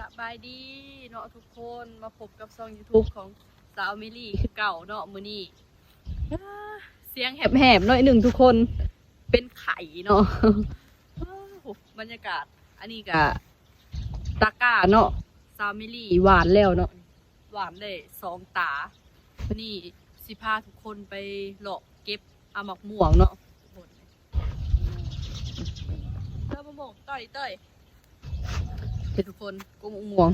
สบายดีเนาะทุกคนมาพบกับช่อง YouTube ของสาวมิลี่คือเก่าเนาะมือนี่เสียงแหบๆหน่อยหนึ่งทุกคนเป็นไข่เนาะบรรยากาศ อันนี้ก็ตาก้าเนาะสาวมิลี่หวานแล้วเนาะหวานได้สองตานนี้สิพาทุกคนไปเลาะเก็บอาหมักม่วงเนาะเต้ยมะม่วงต้อยเต้ย เห็นทุกคนกุ้งม่วง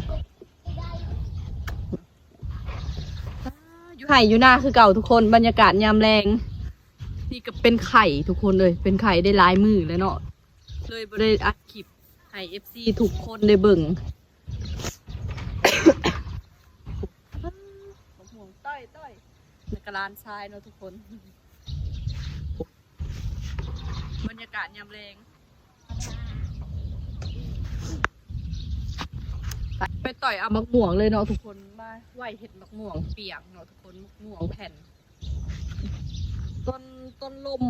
อ่าอยู่ไห่อยู่หน้าคือเก่าทุกคนบรรยากาศยามแรง นี่ก็เป็นไข่ทุกคนเลย เป็นไข่ได้หลายมือแล้วเนาะเลยบ่ได้อัดคลิปให้เอฟซีทุกคนได้เบิ่งมะม่วงต้อยต้อยในกระลานทรายเนาะทุกคน บรรยากาศยามแรง ไปต่อยเอามักม่วงเลยเนาะทุกคนมาไหวเห็ดมักม่วงเปียกเนาะทุกคนมักม่วงแผ่น ต้นต้นลม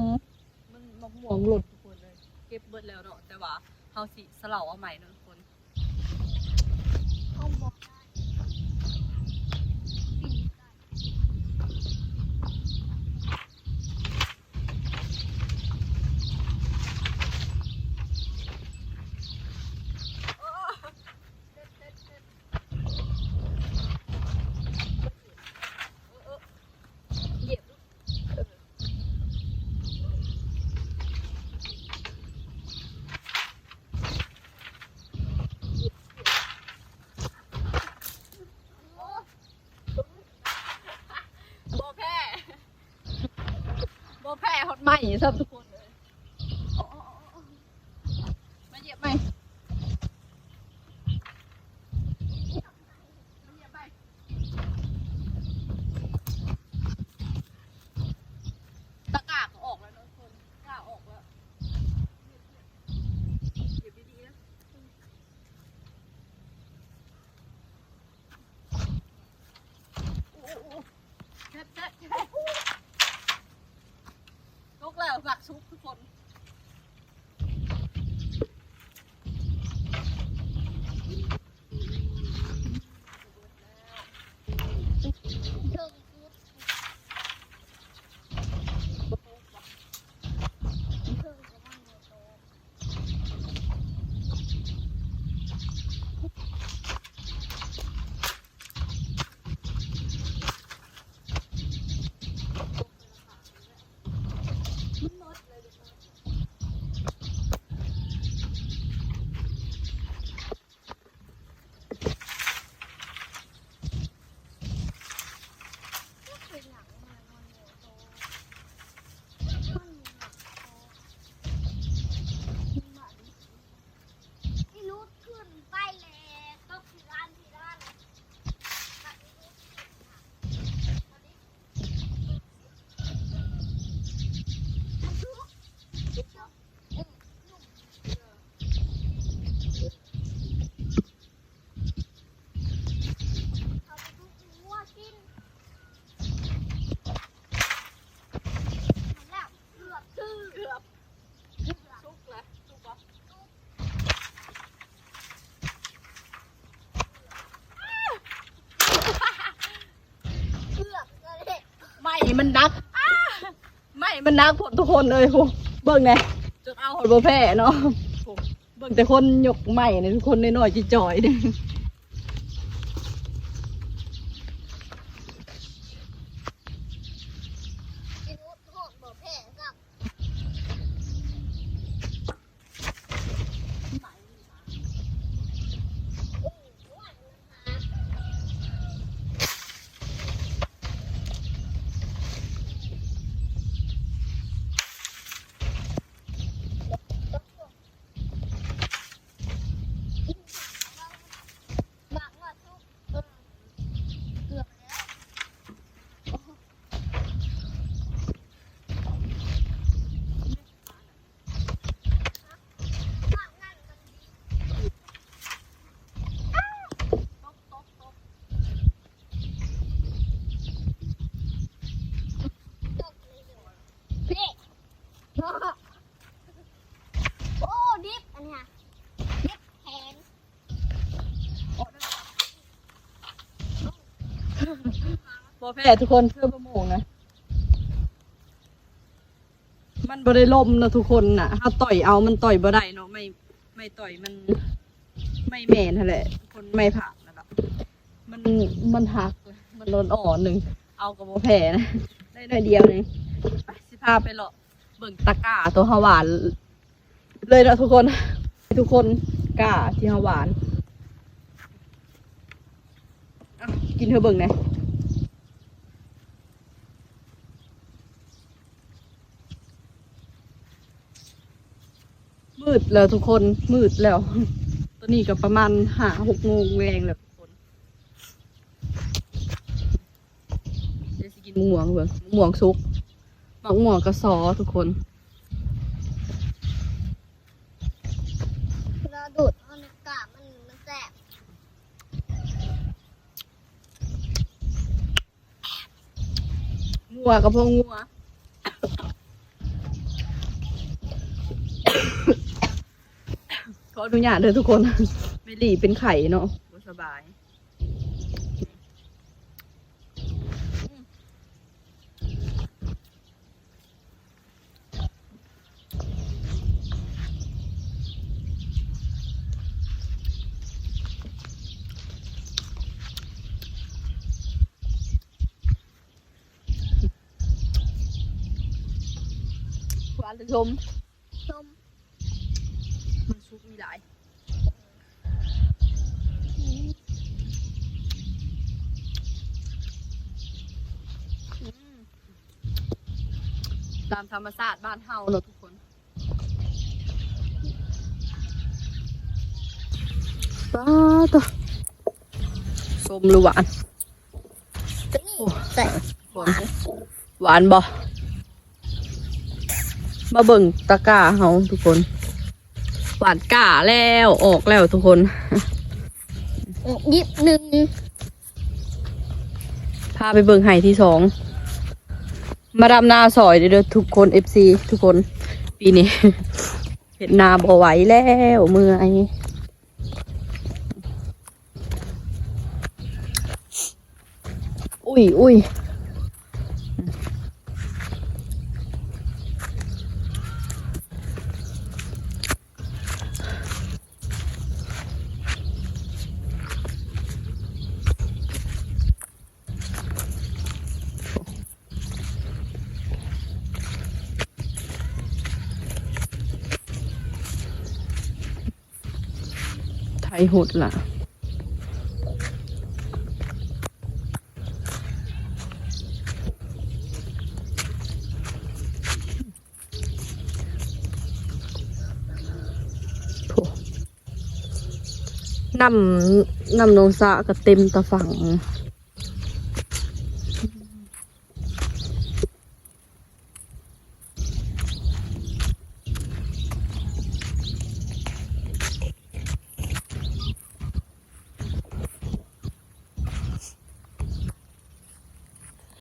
มันมักม่วงหล่นทุกคนเลย เก็บเบิดแล้วเนาะแต่ว่าเฮาสิสลาเอาใหม่เนาะทุกคน เหยียบลูกเออโบแพ้โบแพ้ฮอตใหม่สับทุกคนเลยโอ้โอ้โอ้โอ้มาเหยียบไหมมาเหยียบไหม ตะกร้าก็ออกแล้วเนอะคนตะกร้าออกแล้วเก็บดีๆนะโอ้โหแซ่บแซ่บแซ่บ หลักชุบทุกคน ที่รูดขึ้นไปเลยก็คือร้านที่ร้าน เอาไปดูวัวกินมันแล้วเกือบซื้อ เกือบชุกเลยชุกปะ เกือบเลย ไม่มันนักไม่มันนักผลทุกคนเลยพวกเบิ่งไงจนเอาหดโบแพ้เนาะพวกเบิ่งแต่คนยกใหม่เนี่ยทุกคนน้อยๆจ่อยๆเนี่ย ที่รูดโหดบ่แพ้กับโอ้ยว่านะคะ บ่แพ้ทุกคนเพื่อประมงนะ มันบ่ได้ลมนะทุกคนน่ะ ถ้าต่อยเอามันต่อยบ่ได้เนาะไม่ไม่ต่อยมัน ไม่แมนนั่นแหละทุกคนไม่ผ่านนะครับมันมันหักเลยมันโดนอ่อนหนึ่งเอากับบ่แพ้นะได้หน่อยเดียวนึงไปสิพาไปเลาะเบิ่งตะกร้าตัวหวาน เลยนะทุกคน ทุกคนกล้าที่หวานกินเธอเบิ่งหนะ มืดแล้วทุกคนมืดแล้ว ตอนนี้ก็ประมาณห้าหกโมงแรงแล้วทุกคนเดี๋ยวสิกินมะม่วงเบิ่งมะม่วงซุกมะม่วงกระซอทุกคนเราดูดเอาในกาบมันมันแสบงัวกับพวกงัว ขออนุญาตเด้อทุกคน ไม่หลีเป็นไข่เนาะบ่สบายหวานหรือชม ชม มันซุกมีหลาย อืมตามธรรมชาติบ้านเฮาเนอะทุกคนป้าตัวชมหรือหวานตัวนี้ใส่หวานหวานบ่มาเบิ่งตะกร้าเฮาทุกคน หวานก่าแล้วออกแล้วทุกคนยิบหนึ่งพาไปเบิ่งไห่ที่สอง มาดำนาซอยเด้อทุกคน FC ทุกคน ปีนี้ เห็นนาบ่ไหวแล้วเมื่อยอุ้ยอุ้ย ไทยหุดล่ะ น้ำน้ำนองสะก็เต็มตะฝั่ง